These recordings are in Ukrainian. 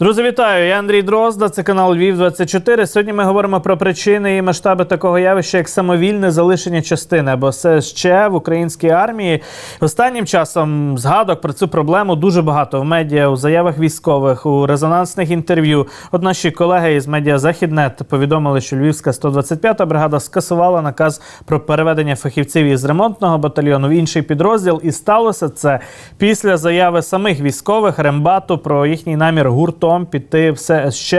Друзі, вітаю! Я Андрій Дрозда. Це канал Львів 24 Сьогодні ми говоримо про причини і масштаби такого явища, як самовільне залишення частини або ССЧ в українській армії. Останнім часом згадок про цю проблему дуже багато в медіа, у заявах військових, у резонансних інтерв'ю. От наші колеги із медіа Західнет повідомили, що Львівська 125-та бригада скасувала наказ про переведення фахівців із ремонтного батальйону в інший підрозділ, і сталося це після заяви самих військових Рембату про їхній намір гуртом піти в ССЧ,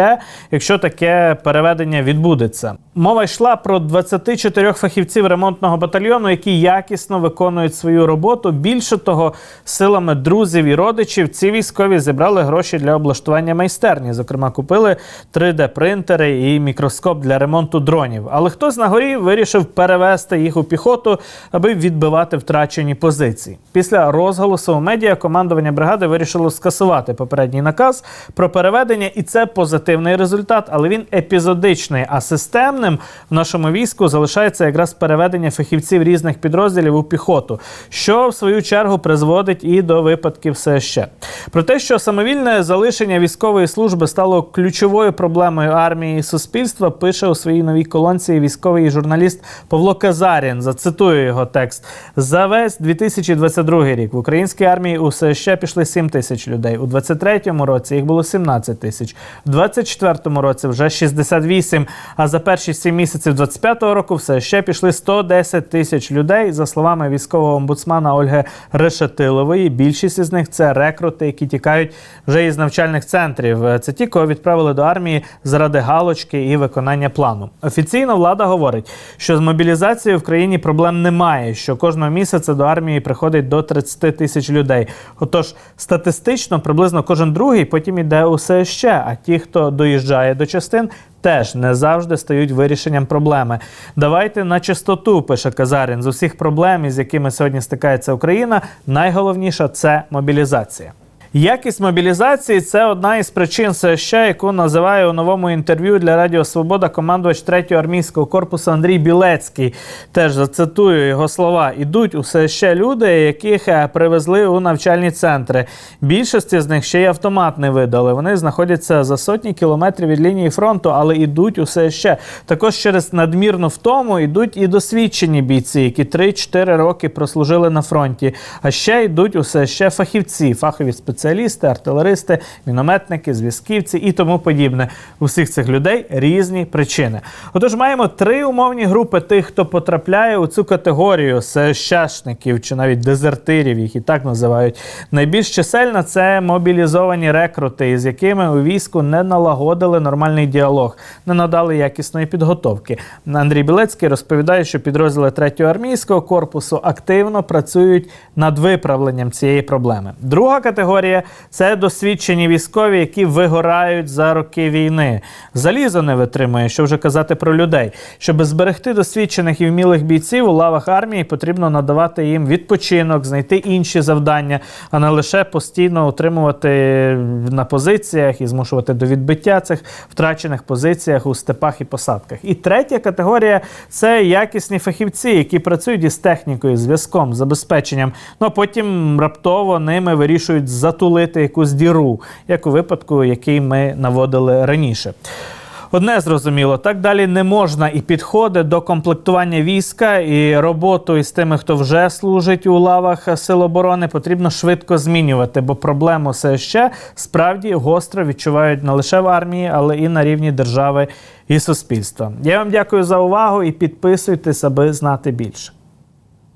якщо таке переведення відбудеться. Мова йшла про 24 фахівців ремонтного батальйону, які якісно виконують свою роботу. Більше того, силами друзів і родичів ці військові зібрали гроші для облаштування майстерні. Зокрема, купили 3D-принтери і мікроскоп для ремонту дронів. Але хтось на горі вирішив перевести їх у піхоту, аби відбивати втрачені позиції. Після розголосу у медіа командування бригади вирішило скасувати попередній наказ про переведення, і це позитивний результат, але він епізодичний. А системним в нашому війську залишається якраз переведення фахівців різних підрозділів у піхоту, що в свою чергу призводить і до випадків все ще. Про те, що самовільне залишення військової служби стало ключовою проблемою армії і суспільства, пише у своїй новій колонці військовий журналіст Павло Казарін. Зацитую його текст: за весь 2022 рік в українській армії у СЩ пішли 7 тисяч людей. У 23-му році їх було 17 тисяч, в 24-му році вже 68, А за перші 7 місяців 25-го року все ще пішли 110 тисяч людей. За словами військового омбудсмана Ольги Решетилової, більшість із них це рекрути, які тікають вже із навчальних центрів. Це ті, кого відправили до армії заради галочки і виконання плану. Офіційно влада говорить, що з мобілізацією в країні проблем немає. Що кожного місяця до армії приходить до 30 тисяч людей. Отож, статистично приблизно кожен другий потім іде усе ще. А ті, хто доїжджає до частин, теж не завжди стають вирішенням проблеми. Давайте на чистоту, пише Казарін, з усіх проблем, із якими сьогодні стикається Україна, найголовніша це мобілізація. Якість мобілізації це одна із причин СЩ, яку називає у новому інтерв'ю для Радіо Свобода командувач 3-го армійського корпусу Андрій Білецький. Теж зацитую його слова: ідуть у СЩ люди, яких е, привезли у навчальні центри. Більшості з них ще й автомат не видали. Вони знаходяться за сотні кілометрів від лінії фронту, але ідуть у СЩ. Також через надмірну втому йдуть і досвідчені бійці, які 3-4 роки прослужили на фронті. А ще йдуть у СЩ фахівці, фахові спеціалісти спеціалісти, артилеристи, мінометники, зв'язківці і тому подібне. У всіх цих людей різні причини. Отож, маємо три умовні групи тих, хто потрапляє у цю категорію сещашників чи навіть дезертирів, їх і так називають. Найбільш чисельна це мобілізовані рекрути, із якими у війську не налагодили нормальний діалог, не надали якісної підготовки. Андрій Білецький розповідає, що підрозділи 3-го армійського корпусу активно працюють над виправленням цієї проблеми. Друга категорія це досвідчені військові, які вигорають за роки війни. Залізо не витримує, що вже казати про людей. Щоб зберегти досвідчених і вмілих бійців у лавах армії, потрібно надавати їм відпочинок, знайти інші завдання, а не лише постійно утримувати на позиціях і змушувати до відбиття цих втрачених позиціях у степах і посадках. І третя категорія це якісні фахівці, які працюють із технікою, зв'язком, забезпеченням. Ну а потім раптово ними вирішують затулити якусь діру, як у випадку, який ми наводили раніше. Одне зрозуміло, так далі не можна і підходи до комплектування війська і роботу із тими, хто вже служить у лавах сил оборони, потрібно швидко змінювати, бо проблему все ще справді гостро відчувають не лише в армії, але і на рівні держави і суспільства. Я вам дякую за увагу і підписуйтесь, аби знати більше.